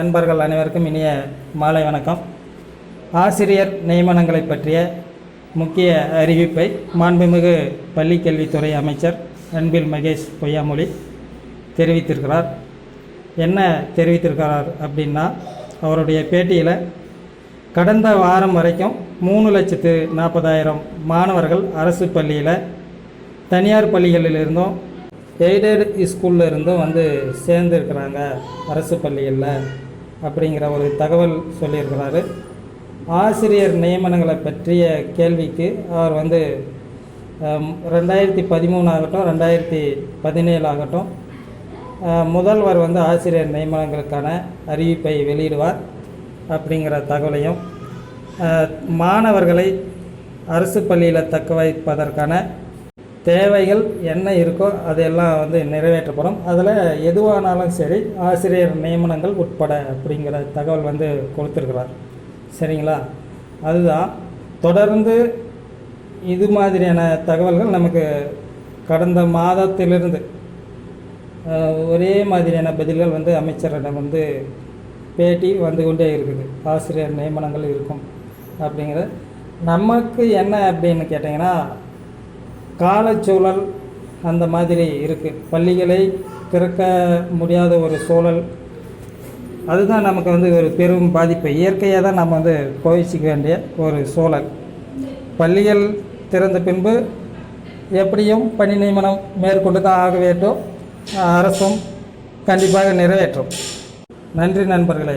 நண்பர்கள் அனைவருக்கும் இனிய மாலை வணக்கம். ஆசிரியர் நியமனங்களை பற்றிய முக்கிய அறிவிப்பை மாண்புமிகு பள்ளிக்கல்வித்துறை அமைச்சர் அன்பில் மகேஷ் பொய்யாமொழி தெரிவித்திருக்கிறார். என்ன தெரிவித்திருக்கிறார் அப்படின்னா அவருடைய பேட்டியில் கடந்த வாரம் வரைக்கும் மூணு லட்சத்து நாற்பதாயிரம் மாணவர்கள் அரசு பள்ளியில் தனியார் பள்ளிகளிலிருந்தும் எய்டட் ஸ்கூலில் இருந்தும் வந்து சேர்ந்துருக்கிறாங்க அரசு பள்ளிகளில். அப்படிங்கிற ஒரு தகவல் சொல்லியிருக்கிறாரு. ஆசிரியர் நியமனங்களை பற்றிய கேள்விக்கு அவர் வந்து ரெண்டாயிரத்தி பதிமூணு ஆகட்டும் ரெண்டாயிரத்தி பதினேழு ஆகட்டும் முதல்வர் வந்து ஆசிரியர் நியமனங்களுக்கான அறிவிப்பை வெளியிடுவார் அப்படிங்கிற தகவலையும் மாணவர்களை அரசு பள்ளியில் தக்க வைப்பதற்கான தேவைகள் என்ன இருக்கோ அதையெல்லாம் வந்து நிறைவேற்றப்படும். அதில் எதுவானாலும் சரி ஆசிரியர் நியமனங்கள் உட்பட அப்படிங்கிற தகவல் வந்து கொடுத்துருக்கிறார். சரிங்களா? அதுதான். தொடர்ந்து இது மாதிரியான தகவல்கள் நமக்கு கடந்த மாதத்திலிருந்து ஒரே மாதிரியான பதில்கள் வந்து அமைச்சரிடம் வந்து பேட்டி வந்து கொண்டே இருக்குது. ஆசிரியர் நியமனங்கள் இருக்கும் அப்படிங்கிறது. நமக்கு என்ன அப்படின்னு கேட்டிங்கன்னா காலச்சூழல் அந்த மாதிரி இருக்குது பள்ளிகளை திறக்க முடியாத ஒரு சூழல். அதுதான் நமக்கு வந்து ஒரு பெரும் பாதிப்பு. இயற்கையாக தான் நம்ம வந்து கோவிச்சிக்க வேண்டிய ஒரு சூழல். பள்ளிகள் திறந்த பின்பு எப்படியும் பணி நியமனம் மேற்கொண்டு தான் ஆக வேண்டும். அரசும் கண்டிப்பாக நிறைவேற்றும். நன்றி நண்பர்களே.